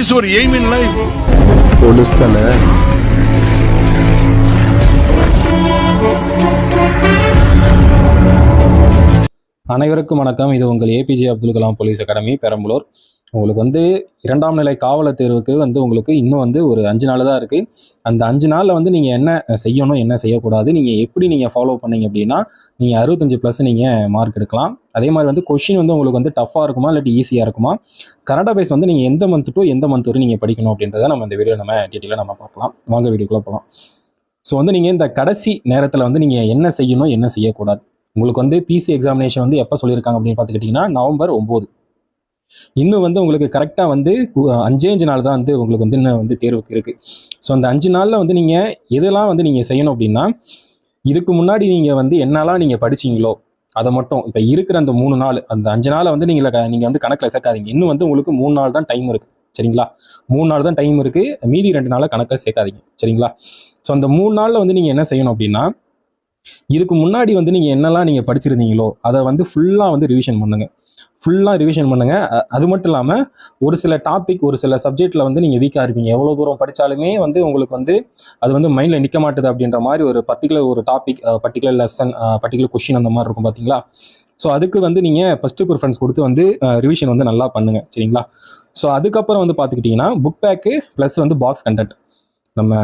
is your aim in life? Police தானே? அனைவருக்கும் வணக்கம். இது உங்கள் APJ Abdul Kalam police academy Perambalur. உங்களுக்கு வந்து இரண்டாம் நிலை காவலர் தேர்வுக்கு வந்து உங்களுக்கு இன்னும் வந்து ஒரு அஞ்சு நாள் தான் இருக்குது அந்த அஞ்சு நாளில் வந்து நீங்கள் என்ன செய்யணும் என்ன செய்யக்கூடாது நீங்கள் எப்படி நீங்கள் ஃபாலோ பண்ணீங்க அப்படின்னா நீங்கள் அறுபத்தஞ்சு ப்ளஸ் நீங்கள் மார்க் எடுக்கலாம். அதே மாதிரி வந்து கொஷின் வந்து உங்களுக்கு வந்து டஃப்பாக இருக்குமா இல்லாட்டி ஈஸியாக இருக்குமா? கனடா பேஸ் வந்து நீங்கள் எந்த மந்த் டு எந்த மந்த் வரை நீங்கள் படிக்கணும் அப்படின்றத நம்ம இந்த வீடியோ நம்ம டீட்டெயிலாக நம்ம பார்க்கலாம். வாங்க வீடியோக்குள்ளே போகலாம் ஸோ வந்து நீங்கள் இந்த கடைசி நேரத்தில் வந்து நீங்கள் என்ன செய்யணும் என்ன செய்யக்கூடாது? உங்களுக்கு வந்து பிசி எக்ஸாமினேஷன் வந்து எப்போ சொல்லியிருக்காங்க அப்படின்னு பார்த்துக்கிட்டிங்கன்னா நவம்பர் ஒம்பது. இன்னும் வந்து உங்களுக்கு கரெக்டாக வந்து அஞ்சே அஞ்சு நாள் தான் வந்து உங்களுக்கு வந்து இன்னும் வந்து தேர்வுக்கு இருக்குது ஸோ அந்த அஞ்சு நாளில் வந்து நீங்கள் எதெல்லாம் வந்து நீங்கள் செய்யணும் அப்படின்னா இதுக்கு முன்னாடி நீங்கள் வந்து என்னெல்லாம் நீங்கள் படிச்சீங்களோ அதை மட்டும் இப்போ இருக்கிற அந்த மூணு நாள் அந்த அஞ்சு நாளை வந்து நீங்கள் நீங்கள் வந்து கணக்கில் சேர்க்காதீங்க. இன்னும் வந்து உங்களுக்கு மூணு நாள் தான் டைம் இருக்குது சரிங்களா? மூணு நாள் தான் டைம் இருக்குது மீதி ரெண்டு நாளை கணக்கில் சேர்க்காதீங்க. சரிங்களா? ஸோ அந்த மூணு நாளில் வந்து நீங்கள் என்ன செய்யணும் அப்படின்னா இதுக்கு முன்னாடி வந்து நீங்கள் என்னெல்லாம் நீங்கள் படிச்சிருந்தீங்களோ அதை வந்து ஃபுல்லாக வந்து ரிவிஷன் பண்ணுங்கள் ஃபுல்லாக ரிவிஷன் பண்ணுங்கள் அது மட்டும் இல்லாமல் ஒரு சில டாபிக் ஒரு சில சப்ஜெக்டில் வந்து நீங்கள் வீக்காக இருப்பீங்க. எவ்வளோ தூரம் படித்தாலுமே வந்து உங்களுக்கு வந்து அது வந்து மைண்டில் நிற்க மாட்டுது அப்படின்ற மாதிரி ஒரு பர்டிகுலர் ஒரு topic particular lesson particular question அந்த மாதிரி இருக்கும் பார்த்தீங்களா ஸோ அதுக்கு வந்து நீங்கள் ஃபஸ்ட்டு ப்ரிஃபரன்ஸ் கொடுத்து வந்து ரிவிஷன் வந்து நல்லா பண்ணுங்கள் சரிங்களா? ஸோ அதுக்கப்புறம் வந்து பார்த்துக்கிட்டிங்கன்னா புக் பேக்கு ப்ளஸ் வந்து பாக்ஸ் கண்டென்ட் நம்ம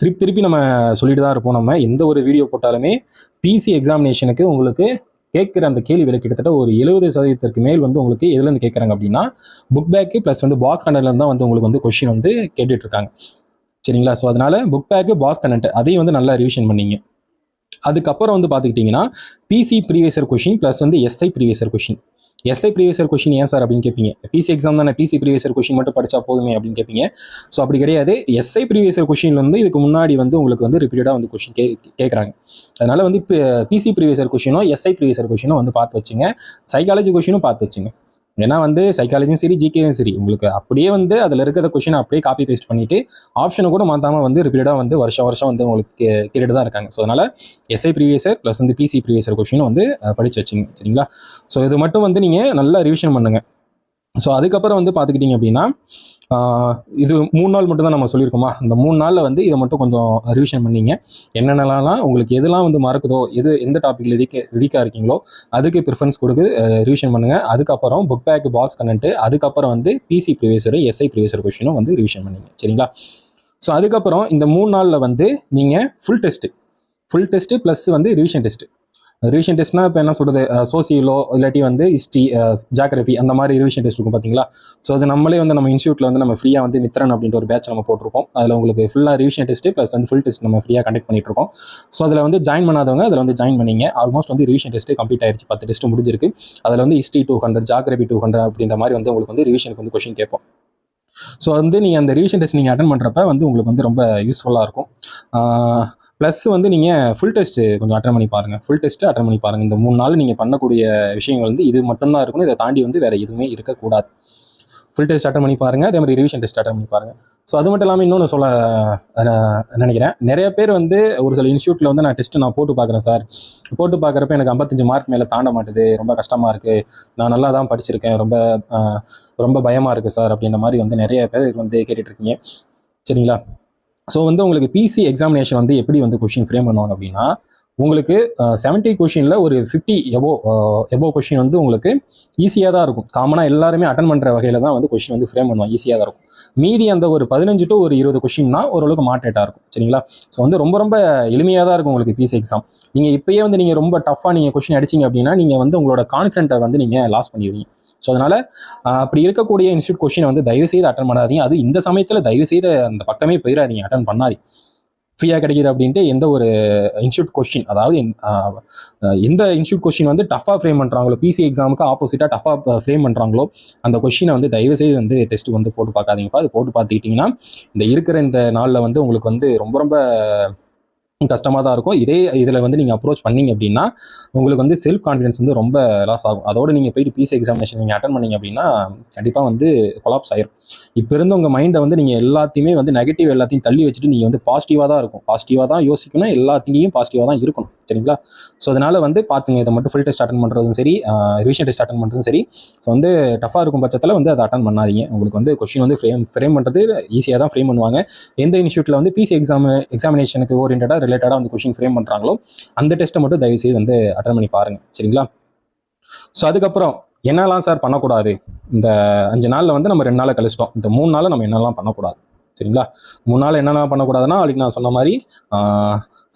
திருப்பி திருப்பி நம்ம சொல்லிட்டு தான் இருப்போம் நம்ம. எந்த ஒரு வீடியோ போட்டாலுமே பிசி எக்ஸாமினேஷனுக்கு உங்களுக்கு கேட்குற அந்த கேள்விகளை கிட்டத்தட்ட ஒரு எழுபது சதவீதத்திற்கு மேல் வந்து உங்களுக்கு எதுலேருந்து கேட்குறாங்க அப்படின்னா புக் பேக்கு ப்ளஸ் வந்து பாக்ஸ் கண்டென்ட்லேருந்து தான் வந்து உங்களுக்கு வந்து கொஷின் வந்து கேட்டுட்டு இருக்காங்க. சரிங்களா? ஸோ அதனால புக் பேக்கு பாக்ஸ் கண்டென்ட் அதையும் வந்து நல்லா ரிவிஷன் பண்ணிங்க. அதுக்கப்புறம் வந்து பார்த்துக்கிட்டிங்கன்னா PC previous year question plus வந்து SI previous year question SI previous year question ஏன் சார் அப்படின்னு கேட்பீங்க பிசி எக்ஸாம் தானே? பிசி ப்ரீவியஸர் கொஷின் மட்டும் படிச்சா போதுமே அப்படின்னு கேட்பீங்க ஸோ அப்படி கிடையாது. எஸ்ஐ ப்ரீவியஸர் கொஷின் வந்து இதுக்கு முன்னாடி வந்து உங்களுக்கு வந்து ரிப்பீட்டடாக வந்து கொஷின் கே கேட்குறாங்க அதனால வந்து பிசி ப்ரீவியஸர் கொஷினோ எஸ்ஐ ப்ரீவியஸர் கொஷினோ வந்து பார்த்து வச்சுங்க. சைக்காலஜி கொஷினும் பார்த்து வச்சுங்க. ஏன்னா வந்து சைக்காலஜியும் சரி ஜிகேயும் சரி. உங்களுக்கு அப்படியே வந்து அதில் இருக்கிற கொஷினை அப்படியே காப்பி பேஸ்ட் பண்ணிவிட்டு ஆப்ஷனை கூட மாற்றாமல் வந்து ரிப்பீட்டடாக வந்து வருஷம் வருஷம் வந்து உங்களுக்கு கேட்டுட்டு தான் இருக்காங்க. ஸோ அதனால் எஸ்ஐ ப்ரீவியஸர் ப்ளஸ் வந்து பிசி ப்ரீவியஸர் கொஷினும் வந்து படித்து படிச்சு வச்சுங்க சரிங்களா? ஸோ இது மட்டும் வந்து நீங்கள் நல்லா ரிவிஷன் பண்ணுங்கள் ஸோ அதுக்கப்புறம் வந்து பார்த்துக்கிட்டிங்க அப்படின்னா இது மூணு நாள் மட்டும் தான் நம்ம சொல்லியிருக்கோமா? இந்த மூணு நாளில் வந்து இதை மட்டும் கொஞ்சம் ரிவிஷன் பண்ணீங்க. என்னென்னலாம் உங்களுக்கு எதெல்லாம் வந்து மறக்குதோ எது எந்த டாப்பிக்கில் வீக்க வீக்காக இருக்கீங்களோ அதுக்கு ப்ரிஃபரன்ஸ் கொடுத்து ரிவிஷன் பண்ணுங்கள் அதுக்கப்புறம் புக் பேக் பாக்ஸ் கனெக்ட் அதுக்கப்புறம் வந்து பிசி ப்ரிவியஸரும் எஸ்ஐ ப்ரிவியஸர் கொஷினும் வந்து ரிவிஷன் பண்ணுங்க. சரிங்களா? ஸோ அதுக்கப்புறம் இந்த மூணு நாளில் வந்து நீங்கள் full test full test plus வந்து ரிவிஷன் டெஸ்ட்டு ரிவிஷன் டெஸ்ட்னா இப்போ என்ன சொல்கிறது சோசியலோ இல்லாட்டி வந்து ஹிஸ்ட்ரி ஜாகிரபி அந்த மாதிரி ரிவிஷன் டெஸ்ட் இருக்கும் பார்த்தீங்களா ஸோ அது நம்மளே வந்து நம்ம இன்ஸ்டியூட்டில் வந்து நம்ம ஃப்ரீயாக வந்து மித்ரன் அப்படின்ற ஒரு பேட்ச் நம்ம போட்டிருக்கோம். அதில் உங்களுக்கு ஃபுல்லாக ரிவிஷன் டெஸ்ட்டு ப்ளஸ் வந்து ஃபுல் டெஸ்ட் நம்ம ஃப்ரீயாக கண்டக்ட் பண்ணிட்டு இருக்கோம் ஸோ அதில் வந்து ஜாயின் பண்ணாதவங்க அதில் வந்து ஜாயின் பண்ணிங்க. ஆல்மோஸ்ட் வந்து ரிவிஷன் டெஸ்ட்டு கம்ப்ளீட் ஆயிடுச்சு பத்து டெஸ்ட் முடிஞ்சிருக்கு. அதில் வந்து history two hundred geography two hundred அப்படின்ற மாதிரி வந்து உங்களுக்கு வந்து ரிவிஷனுக்கு வந்து கொஷின் கேட்போம். ஸோ வந்து நீங்கள் அந்த ரிவிஷன் டெஸ்ட் நீங்கள் அட்டன் பண்ணுறப்ப வந்து உங்களுக்கு வந்து ரொம்ப யூஸ்ஃபுல்லாக இருக்கும். ப்ளஸ் வந்து நீங்கள் ஃபுல் டெஸ்ட் கொஞ்சம் அட்டன் பண்ணி பாருங்கள் ஃபுல் டெஸ்ட்டு அட்டன் பண்ணி பாருங்கள் இந்த மூணு நாள் நீங்கள் பண்ணக்கூடிய விஷயங்கள் வந்து இது மட்டும்தான் இருக்கணும். இதை தாண்டி வந்து வேறு எதுவுமே இருக்கக்கூடாது. ஃபுல் டெஸ்ட் பண்ணி பாருங்கள் அதே மாதிரி ரிவிஷன் டெஸ்ட் ஸ்டார்ட் பண்ணி பாருங்கள் ஸோ அது மட்டும் இல்லாமல் இன்னொன்று சொல்ல நினைக்கிறேன். நிறைய பேர் வந்து ஒரு சில இன்ஸ்டியூட்டில் வந்து நான் டெஸ்ட்டு நான் போட்டு பார்க்குறேன் சார் போட்டு பார்க்குறப்ப எனக்கு ஐம்பத்தஞ்சு மார்க் மேலே தாண்ட மாட்டுது. ரொம்ப கஷ்டமாக இருக்குது நான் நல்லா தான் படிச்சிருக்கேன். ரொம்ப ரொம்ப பயமாக இருக்குது சார் அப்படின்ற மாதிரி வந்து நிறைய பேர் வந்து கேட்டுட்ருக்கீங்க சரிங்களா? ஸோ வந்து உங்களுக்கு பிசி எக்ஸாமினேஷன் வந்து எப்படி வந்து கொஷின் ஃப்ரேம் பண்ணுவாங்க அப்படின்னா உங்களுக்கு செவன்ட்டி கொஷினில் ஒரு ஃபிஃப்டி எபோ எபோ கொஷின் வந்து உங்களுக்கு ஈஸியாக தான் இருக்கும். காமனாக எல்லாருமே அட்டன் பண்ணுற வகையில் தான் வந்து கொஷின் வந்து ஃப்ரேம் பண்ணுவோம் ஈஸியாக தான் இருக்கும். மீதி அந்த ஒரு பதினஞ்சு டு ஒரு இருபது கொஷின்னா ஓரளவுக்கு மாட்டேட்டாக இருக்கும். சரிங்களா? ஸோ வந்து ரொம்ப ரொம்ப எளிமையாக தான் இருக்கும் உங்களுக்கு பிசி எக்ஸாம் நீங்கள் இப்போயே வந்து நீங்கள் ரொம்ப டஃப்பாக நீங்கள் கொஷின் அடிச்சீங்க அப்படின்னா நீங்கள் வந்து உங்களோட கான்ஃபிடென்ட்டை வந்து நீங்கள் லாஸ் பண்ணிடுவீங்க. ஸோ அதனால் அப்படி இருக்கக்கூடிய இன்ஸ்டியூட் கொஷினை வந்து தயவு செய்து அட்டன் பண்ணாதீங்க. அது இந்த சமயத்தில் தயவு செய்து அந்த பக்கமே போயிடாதீங்க. அட்டன் பண்ணாதீங்க. ஃப்ரீயாக கிடைக்குது அப்படின்ட்டு எந்த ஒரு இன்ஸ்டியூட் கொஷின் அதாவது எந்த- இன்ஸ்டியூட் கொஷின் வந்து டஃபாக ஃப்ரேம் பண்ணுறாங்களோ பிசி எக்ஸாமுக்கு ஆப்போசிட்டாக டஃபாக ஃப்ரேம் பண்ணுறாங்களோ அந்த கொஷினை வந்து தயவு செய்து வந்து டெஸ்ட் வந்து போட்டு பார்க்காதீங்கப்பா. அது போட்டு பார்த்துக்கிட்டிங்கன்னா இந்த இருக்கிற இந்த நாளில் வந்து உங்களுக்கு வந்து ரொம்ப ரொம்ப கஷ்டமாக தான் இருக்கும். இதே இதில் வந்து நீங்கள் அப்ரோச் பண்ணீங்க அப்படின்னா உங்களுக்கு வந்து செல்ஃப் கான்ஃபிடன்ஸ் வந்து ரொம்ப லாஸ் ஆகும். அதோடு நீங்கள் போயிட்டு பிசி எக்ஸாமினேஷன் நீங்கள் அட்டன் பண்ணீங்க அப்படின்னா கண்டிப்பாக வந்து கொலாப்ஸ் ஆயிரும். இப்போ இருந்து உங்கள் மைண்டை வந்து நீங்கள் எல்லாத்தையுமே வந்து நெகட்டிவ் எல்லாத்தையும் தள்ளி வச்சுட்டு நீங்கள் வந்து பாசிட்டிவாக தான் இருக்கும். பாசிட்டிவாக தான் யோசிக்கணும் எல்லாத்தையும் பாசிட்டிவாக தான் இருக்கணும். சரிங்களா? ஸோ அதனால் வந்து பார்த்துங்க இதை மட்டும் ஃபுல் டெஸ்ட் அட்டன் பண்ணுறதும் சரி ரிவிஷன் டெஸ்ட் அட்டன் பண்ணுறதும் சரி. ஸோ வந்து டஃபாக இருக்கும் பட்சத்தில் வந்து அதை அட்டன் பண்ணாதீங்க. உங்களுக்கு வந்து கொஷின் வந்து ஃப்ரேம் ஃப்ரேம் பண்ணுறது ஈஸியாக தான் ஃப்ரேம் பண்ணுவாங்க. எந்த இன்ஸ்டியூட்டில் வந்து பிசி எக்ஸாம் எக்ஸாமினேஷனுக்கு ஓரியன்டாக ரிலேட்டடாக வந்து கொஷின் ஃப்ரேம் பண்ணுறாங்களோ அந்த டெஸ்ட்டை மட்டும் தயவுசெய்து வந்து அட்டன் பண்ணி பாருங்கள் சரிங்களா? ஸோ அதுக்கப்புறம் என்னெல்லாம் சார் பண்ணக்கூடாது? இந்த அஞ்சு நாளில் வந்து நம்ம ரெண்டு நாளை கழிச்சிட்டோம். இந்த மூணு நாளில் நம்ம என்னெல்லாம் பண்ணக்கூடாது? சரிங்களா? மூணு நாள் என்னென்ன பண்ணக்கூடாதுன்னா அதுக்கு நான் சொன்ன மாதிரி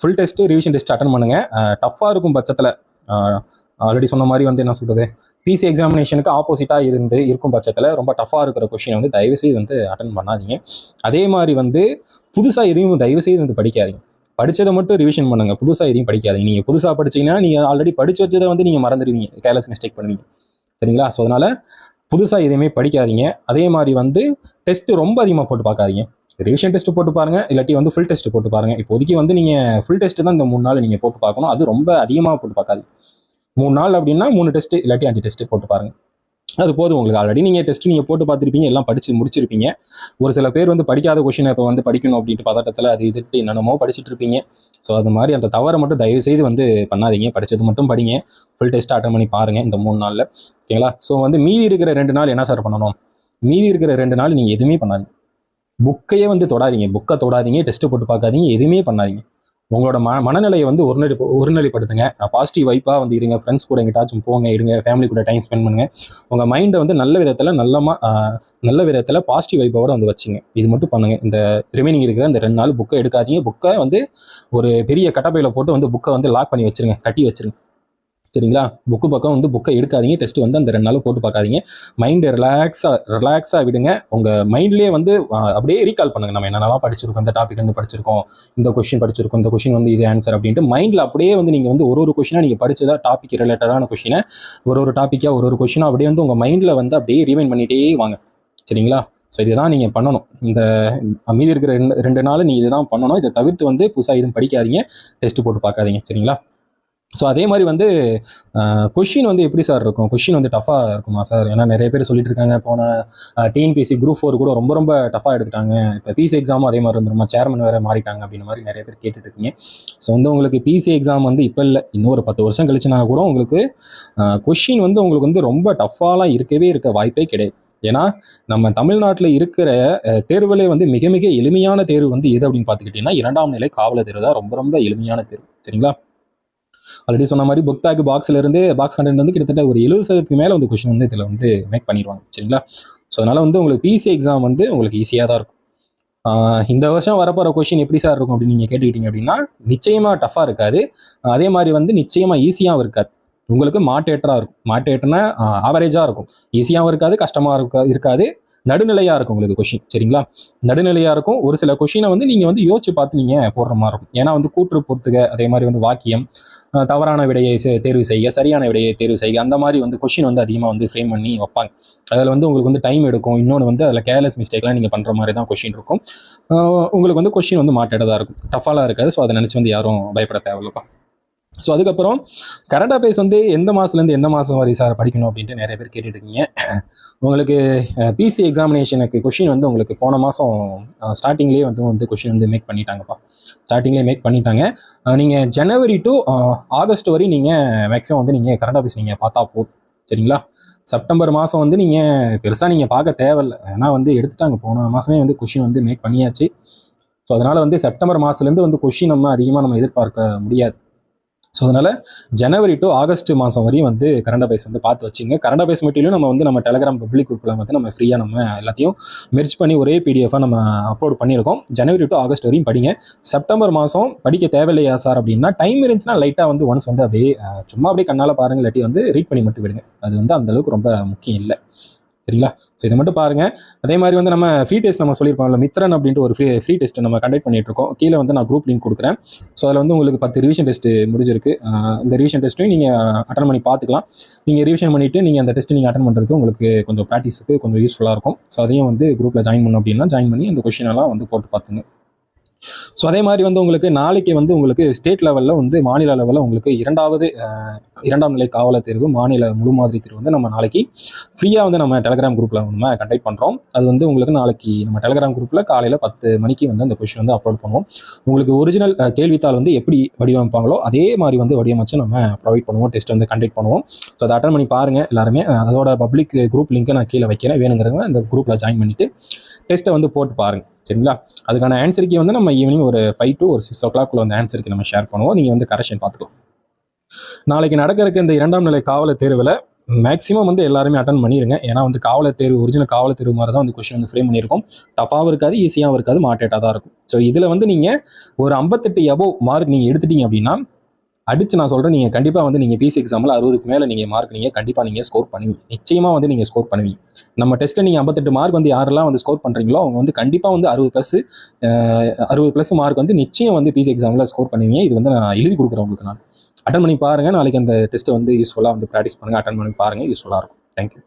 full test revision test attend பண்ணுங்கள் டஃப்பாக இருக்கும் பட்சத்தில். ஆல்ரெடி சொன்ன மாதிரி வந்து என்ன சொல்கிறது பிசி எக்ஸாமினேஷனுக்கு ஆப்போசிட்டாக இருந்து இருக்கும் பட்சத்தில் ரொம்ப டஃப்பாக இருக்கிற கொஷினை வந்து தயவுசெய்து வந்து அட்டன் பண்ணாதீங்க. அதே மாதிரி வந்து புதுசாக எதையும் தயவுசெய்து வந்து படிக்காதீங்க. படித்ததை மட்டும் ரிவிஷன் பண்ணுங்கள் புதுசாக எதையும் படிக்காதீங்க. நீங்கள் புதுசாக படிச்சீங்கன்னா நீங்கள் ஆல்ரெடி படித்து வச்சதை வந்து நீங்கள் மறந்துடுவீங்க. கேர்லெஸ் மிஸ்டேக் பண்ணுவீங்க. சரிங்களா? ஸோ அதனால் புதுசாக எதையுமே படிக்காதீங்க. அதே மாதிரி வந்து டெஸ்ட்டு ரொம்ப அதிகமாக போட்டு பார்க்காதீங்க. ரிவிஷன் டெஸ்ட் போட்டு பாருங்க. இல்லாட்டி வந்து ஃபுல் டெஸ்ட் போட்டு பாருங்கள் இப்போதைக்கு வந்து நீங்கள் ஃபுல் டெஸ்ட்டு தான் இந்த மூணு நாள் நீங்கள் போட்டு பார்க்கணும். அது ரொம்ப அதிகமாக போட்டு பார்க்காது மூணு நாள் அப்படின்னா மூணு டெஸ்ட்டு இல்லாட்டி அஞ்சு டெஸ்ட்டு போட்டு பாருங்க. அது போதும் உங்களுக்கு ஆல்ரெடி நீங்கள் டெஸ்ட் நீங்கள் போட்டு பார்த்துருப்பீங்க எல்லாம் படித்து முடிச்சிருப்பீங்க. ஒரு சில பேர் வந்து படிக்காத கொஷினை இப்போ வந்து படிக்கணும் அப்படின்ட்டு பதட்டத்தில் அது இதுட்டு என்னென்னமோ படிச்சுட்டு இருப்பீங்க. ஸோ அது மாதிரி அந்த தவறை மட்டும் தயவு செய்து வந்து பண்ணாதீங்க. படித்தது மட்டும் படிங்க. ஃபுல் டெஸ்ட் அட்டன் பண்ணி பாருங்கள் இந்த மூணு நாளில். ஓகேங்களா ஸோ வந்து மீதி இருக்கிற ரெண்டு நாள் என்ன சார் பண்ணணும்? மீதி இருக்கிற ரெண்டு நாள் நீங்கள் எதுவுமே பண்ணாதீங்க. புக்கையே வந்து தொடாதீங்க. புக்கை தொடாதீங்க. டெஸ்ட்டு போட்டு பார்க்காதீங்க. எதுவுமே பண்ணாதீங்க. உங்களோட ம மனநிலையை வந்து ஒருநிலை ஒருநிலைப்படுத்துங்க. பாசிட்டிவ் வைப்பாக வந்து இருங்க. ஃப்ரெண்ட்ஸ் கூட எங்கிட்டாச்சும் போங்க இருங்க. ஃபேமிலி கூட டைம் ஸ்பெண்ட் பண்ணுங்க. உங்கள் மைண்டை வந்து நல்ல விதத்தில் நல்லமா நல்ல விதத்தில் பாசிட்டிவ் வைப்போட வந்து வச்சுங்க. இது மட்டும் பண்ணுங்க. இந்த ரிமைனிங் இருக்கிற இந்த ரெண்டு நாள் புக்கை எடுக்காதீங்க. புக்கை வந்து ஒரு பெரிய கட்டப்பையில் போட்டு வந்து புக்கை வந்து லாக் பண்ணி வச்சிருங்க. கட்டி வச்சிருங்க. சரிங்களா? புக்கு பக்கம் வந்து புக்கை எடுக்காதீங்க. டெஸ்ட் வந்து அந்த ரெண்டு நாளும் போட்டு பார்க்காதீங்க. மைண்டு ரிலாக்ஸாக ரிலாக்ஸாக விடுங்க. உங்கள் மைண்ட்லேயே வந்து அப்படியே ரீகால் பண்ணுங்க. நம்ம என்னென்னலாம் படிச்சிருக்கோம் இந்த டாபிக் வந்து படிச்சிருக்கோம் இந்த கொஷின் படிச்சிருக்கோம் இந்த கொஷின் வந்து இது ஆன்சர் அப்படின்ட்டு மைண்டில் அப்படியே வந்து நீங்கள் வந்து ஒரு ஒரு கொஷினாக நீங்கள் படிச்சதா டாபிக் ரிலேட்டடான கொஷினை ஒரு ஒரு டாப்பிக்காக ஒரு ஒரு கொஷினாக அப்படியே வந்து உங்கள் மைண்டில் வந்து அப்படியே ரிமைண்ட் பண்ணிகிட்டே வாங்க. சரிங்களா? ஸோ இதுதான் நீங்கள் பண்ணணும். இந்த மீதி இருக்கிற ரெண்டு ரெண்டு நாள் நீங்கள் இதுதான் பண்ணணும். இதை தவிர்த்து வந்து புதுசாக எதுவும் படிக்காதீங்க. டெஸ்ட் போட்டு பார்க்காதீங்க. சரிங்களா? ஸோ அதே மாதிரி வந்து கொஷின் வந்து எப்படி சார் இருக்கும்? கொஷின் வந்து டஃபாக இருக்குமா சார் ஏன்னா நிறைய பேர் சொல்லிட்டு இருக்காங்க போன டிஎன்பிசி குரூப் ஃபோர் கூட ரொம்ப ரொம்ப டஃபாக எடுத்துட்டாங்க. இப்போ பிசி எக்ஸாமும் அதே மாதிரி இருந்துருமா சேர்மன் வேறு மாறிட்டாங்க அப்படின்ற மாதிரி நிறைய பேர் கேட்டுட்டு இருக்கீங்க ஸோ வந்து உங்களுக்கு பிசி எக்ஸாம் வந்து இப்போ இல்லை இன்னும் ஒரு பத்து வருஷம் கழிச்சுனா கூட உங்களுக்கு கொஷின் வந்து உங்களுக்கு வந்து ரொம்ப டஃபாலாம் இருக்கவே இருக்க வாய்ப்பே கிடையாது. ஏன்னா நம்ம தமிழ்நாட்டில் இருக்கிற தேர்வுகளே தேர்வுலே வந்து மிக மிக எளிமையான தேர்வு வந்து எது அப்படின்னு பார்த்துக்கிட்டிங்கன்னா இரண்டாம் நிலை காவலர் தேர்வு தான். ரொம்ப ரொம்ப எளிமையான தேர்வு. சரிங்களா? ஆல்ரெடி சொன்ன மாதிரி புக் பேக் பாக்ஸ்ல இருந்தே பாக்ஸ் கண்டென்ட் வந்து கிட்டத்தட்ட ஒரு எழுபது சதவீதத்துக்கு மேலே வந்து கொஷின் வந்து இதில் வந்து மேக் பண்ணிடுவாங்க. சரிங்களா? ஸோ அதனால வந்து உங்களுக்கு பிசி எக்ஸாம் வந்து உங்களுக்கு ஈஸியாக தான் இருக்கும். இந்த வருஷம் வரப்போகிற கொஷின் எப்படி சார் இருக்கும் அப்படின்னு நீங்கள் கேட்டுக்கிட்டீங்க அப்படின்னா நிச்சயமாக டஃப்பாக இருக்காது. அதே மாதிரி வந்து நிச்சயமாக ஈஸியாகவும் இருக்காது. உங்களுக்கு மாட்டேட்டராக இருக்கும். மாட்டேட்டர்னா ஆவரேஜாக இருக்கும். ஈஸியாகவும் இருக்காது கஷ்டமாக இருக்கா இருக்காது. நடுநிலையாக இருக்கும் உங்களுக்கு கொஷின் சரிங்களா? நடுநிலையாக இருக்கும். ஒரு சில கொஷினை வந்து நீங்கள் வந்து யோசிச்சு பார்த்து நீங்கள் போடுற மாதிரி இருக்கும். ஏன்னா வந்து கூற்று பொறுத்துக அதே மாதிரி வந்து வாக்கியம் தவறான விடையை தேர்வு செய்ய சரியான விடையை தேர்வு செய்ய அந்த மாதிரி வந்து கொஷின் வந்து அதிகமாக வந்து ஃப்ரேம் பண்ணி வைப்பாங்க. அதில் வந்து உங்களுக்கு வந்து டைம் எடுக்கும். இன்னொன்று வந்து அதில் கேர்லெஸ் மிஸ்டேக்லாம் நீங்கள் பண்ணுற மாதிரி தான் கொஷின் இருக்கும். உங்களுக்கு வந்து கொஷின் வந்து மாட்டேடதாக இருக்கும். டஃபாலாக இருக்காது. ஸோ அதை நினச்சி வந்து யாரும் பயப்பட தேவையில்லப்பா. ஸோ அதுக்கப்புறம் கரண்ட் அஃபேர்ஸ் வந்து எந்த மாதத்துலேருந்து எந்த மாதம் வரை சார் படிக்கணும் அப்படின்ட்டு நிறைய பேர் கேட்டுட்டு இருக்கீங்க உங்களுக்கு பிசி எக்ஸாமினேஷனுக்கு கொஷின் வந்து உங்களுக்கு போன மாதம் ஸ்டார்டிங்லேயே வந்து வந்து கொஷின் வந்து மேக் பண்ணிட்டாங்கப்பா. ஸ்டார்டிங்லேயே மேக் பண்ணிட்டாங்க. நீங்கள் ஜனவரி டு ஆகஸ்ட் வரை நீங்கள் மேக்ஸிமம் வந்து நீங்கள் கரண்ட் அஃபேர்ஸ் நீங்கள் பார்த்தா போதும். சரிங்களா? செப்டம்பர் மாதம் வந்து நீங்கள் பெருசாக நீங்கள் பார்க்க தேவையில்லை. ஏன்னா வந்து எடுத்துட்டாங்க. போன மாதமே வந்து கொஷின் வந்து மேக் பண்ணியாச்சு. ஸோ அதனால் வந்து செப்டம்பர் மாதத்துலேருந்து வந்து கொஷின் நம்ம அதிகமாக நம்ம எதிர்பார்க்க முடியாது. ஸோ அதனால் ஜனவரி டு ஆகஸ்ட் மாதம் வரையும் வந்து கரண்ட் அஃபேர்ஸ் வந்து பார்த்து வச்சுங்க. கரண்ட் அஃபேர்ஸ் மெட்டீரியலும் நம்ம வந்து நம்ம டெலகிராம் பப்ளிக் குரூப்பில் வந்து நம்ம ஃப்ரீயாக நம்ம எல்லாத்தையும் மெர்ச் பண்ணி ஒரே பிடிஎஃபாக நம்ம அப்லோட் பண்ணியிருக்கோம். ஜனவரி டு ஆகஸ்ட் வரையும் படிங்க. செப்டம்பர் மாதம் படிக்க தேவையில்லையா சார் அப்படின்னா டைம் இருந்துச்சுன்னா லைட்டாக வந்து ஒன்ஸ் வந்து அப்படியே சும்மா அப்படியே கண்ணால் பாருங்கள் இல்லாட்டி வந்து ரீட் பண்ணி மட்டும் விடுங்க. அது வந்து அந்த அளவுக்கு ரொம்ப முக்கியம் இல்லை. சரிங்களா? ஸோ இதை மட்டும் பாருங்க. அதே மாதிரி வந்து நம்ம ஃப்ரீ டெஸ்ட் நம்ம சொல்லியிருப்போம்ல மித்ரன் அப்படின்ட்டு ஒரு ஃப்ரீ ஃப்ரீ டெஸ்ட் நம்ம கண்டக்ட் பண்ணிட்டு இருக்கோம். கீழே வந்து நான் குரூப் லிங்க் கொடுக்குறேன். ஸோ அதில் வந்து உங்களுக்கு பத்து ரிவிஷன் டெஸ்ட் முடிஞ்சிருக்கு. இந்த ரிவிஷன் டெஸ்ட்டையும் நீங்கள் அட்டன் பண்ணி பார்த்துக்கலாம். நீங்கள் ரிவிஷன் பண்ணிவிட்டு நீங்கள் அந்த டெஸ்ட் நீங்கள் அட்டன் பண்ணுறதுக்கு உங்களுக்கு கொஞ்சம் ப்ராக்டிஸுக்கு கொஞ்சம் யூஸ்ஃபுல்லாக இருக்கும். ஸோ அதையும் வந்து குரூப்பில் ஜாயின் பண்ணோம் அப்படின்னா ஜாயின் பண்ணி அந்த கொஷின் எல்லாம் வந்து போட்டு பார்த்துங்க. ஸோ அதே மாதிரி வந்து உங்களுக்கு நாளைக்கு வந்து உங்களுக்கு ஸ்டேட் லெவலில் வந்து மாநில லெவலில் உங்களுக்கு இரண்டாவது இரண்டாம் நிலை காவலர் தேர்வு மாநில முழு மாதிரி தேர்வு வந்து நம்ம நாளைக்கு ஃப்ரீயாக வந்து நம்ம டெலகிராம் குரூப்பில் நம்ம கண்டக்ட் பண்ணுறோம் அது வந்து உங்களுக்கு நாளைக்கு நம்ம டெலகிராம் குரூப்பில் காலையில் பத்து மணிக்கு வந்து அந்த கொஷின் வந்து அப்லோட் பண்ணுவோம். உங்களுக்கு ஒரிஜினல் கேள்வித்தாள் வந்து எப்படி வடிவமைப்பாங்களோ அதே மாதிரி வந்து வடிவமைச்சு நம்ம ப்ரொவைட் பண்ணுவோம் டெஸ்ட் வந்து கண்டக்ட் பண்ணுவோம். ஸோ அதை அட்டன் பண்ணி பாருங்கள் எல்லாருமே. அதோட பப்ளிக் குரூப் லிங்க்கை நான் கீழே வைக்கிறேன். வேணுங்கிறவங்க அந்த குரூப்பில் ஜாயின் பண்ணிவிட்டு டெஸ்ட்டை வந்து போட்டு பாருங்கள் சரிங்களா? அதுக்கான ஆன்சருக்கு வந்து நம்ம ஈவினிங் ஒரு ஃபைவ் டு ஒரு சிக்ஸ் ஓ கிளாக்குள்ள அந்த ஆன்சருக்கு நம்ம ஷேர் பண்ணுவோம். நீங்கள் வந்து கரெக்ஷன் பார்த்துக்கலாம். நாளைக்கு நடக்க இருக்க இந்த இரண்டாம் நிலை காவலர் தேர்வில் மேக்ஸிமம் வந்து எல்லாருமே அட்டன் பண்ணிருங்க. ஏன்னா வந்து காவலர் தேர்வு ஒரிஜினல் காவலர் தேர்வு மாதிரி தான் வந்து கொஸ்டின் வந்து ஃப்ரேம் பண்ணியிருக்கோம். டஃபாகவும் இருக்காது ஈஸியாகவும் இருக்காது மாட்டேட்டாக தான் இருக்கும். ஸோ இதில் வந்து நீங்கள் ஒரு ஐம்பத்தெட்டு எபோவ் மார்க் நீங்கள் எடுத்துட்டீங்க அப்படின்னா அடிச்சு நான் சொல்கிறேன் நீங்கள் கண்டிப்பாக வந்து நீங்கள் பிசி எக்ஸாமில் அறுபதுக்கு மேலே நீங்கள் மார்க் நீங்கள் கண்டிப்பாக நீங்கள் ஸ்கோர் பண்ணுவீங்க. நிச்சயமாக வந்து நீங்கள் ஸ்கோர் பண்ணுவீங்க. நம்ம டெஸ்ட்டில் நீங்கள் ஐம்பத்தெட்டு மார்க் வந்து யாரெல்லாம் வந்து ஸ்கோர் பண்ணுறீங்களோ அவங்க வந்து கண்டிப்பாக வந்து அறுபது ப்ளஸ் அறுபது ப்ளஸ் மார்க் வந்து நிச்சயம் வந்து பிசி எக்ஸாமில் ஸ்கோர் பண்ணுவீங்க. இது வந்து நான் எழுதி கொடுக்குறேன் உங்களுக்கு நான். அட்டன் பண்ணி பாருங்கள் நாளைக்கு அந்த டெஸ்ட்டை வந்து யூஸ்ஃபுல்லாக வந்து ப்ராக்டிஸ் பண்ணுங்கள் அட்டன் பண்ணி பாருங்கள் யூஸ்ஃபுல்லாக இருக்கும். தேங்க்யூ